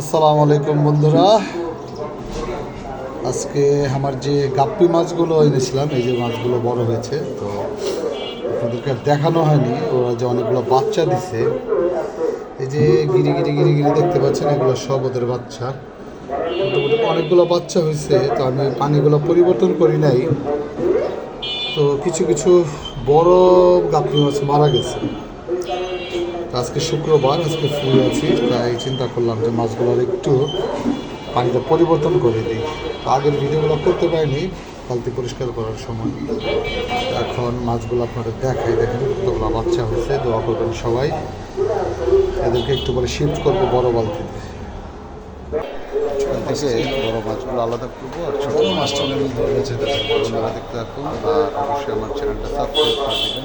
আসসালামু আলাইকুম বন্ধুরা। আজকে আমার যে গাপ্পি মাছগুলো এনেছিলাম, এই যে মাছগুলো বড় হয়েছে, তো আপনাদেরকে দেখানো হয়নি, ওরা যে অনেকগুলো বাচ্চা দিছে। এই যে গিরি গিরি গিরি গিরি দেখতে পাচ্ছেন, এগুলো সব ওদের বাচ্চা। মোটামুটি অনেকগুলো বাচ্চা হয়েছে, তো আমি পানিগুলো পরিবর্তন করি নাই। তো কিছু কিছু বড় গাপ্পি মাছ মারা গেছে। আজকে শুক্রবার আজকে ফ্রি আছি তাই চিন্তা করলাম যে মাছগুলোর একটু পানিটা পরিবর্তন করে দিই। আগের ভিডিওগুলো করতে পারিনি কালকে পরিষ্কার করার সময়। এখন মাছগুলো আপনারা দেখাই দেখেন কতগুলো বাচ্চা হয়েছে দোয়া করবেন সবাই। এদেরকে একটু পরে শিফট করব বড় বালতিতে। থেকে বড় মাছগুলো আলাদা করব আর ছোটো মাছটা আপনারা দেখতে থাকুন আর অবশ্যই আমার চ্যানেলটা সাবস্ক্রাইব করে দেবেন।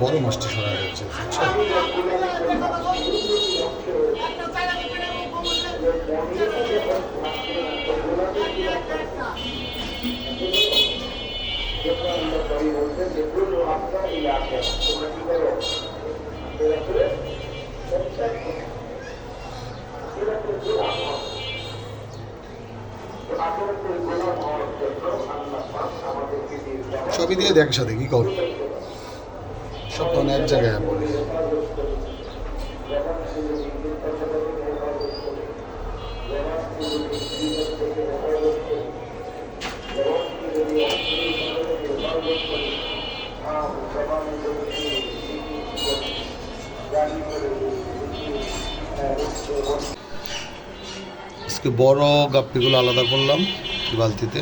বড় মাছটি সরা যাচ্ছে সবই দিয়ে দেখ সাথে, কি কর সব তো এক জায়গায় আজকে বড় গাপ্পিগুলো আলাদা করলাম, বালতিতে।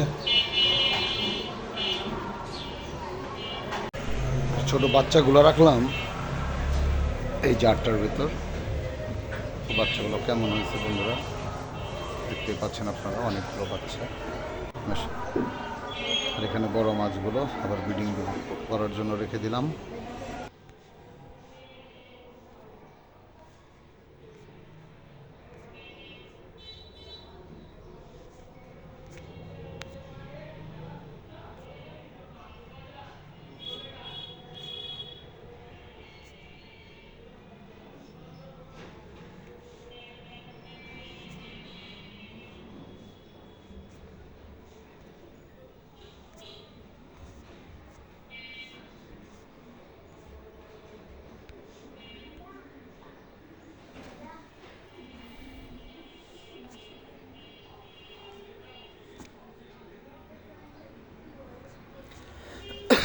ছোট বাচ্চাগুলো রাখলাম। এই জারটার ভেতর। বাচ্চাগুলো কেমন হয়েছে বন্ধুরা? দেখতে পাচ্ছেন আপনারা, অনেকগুলো বাচ্চা। আর এখানে বড় মাছগুলো আবার ব্রিডিং করার জন্য রেখে দিলাম।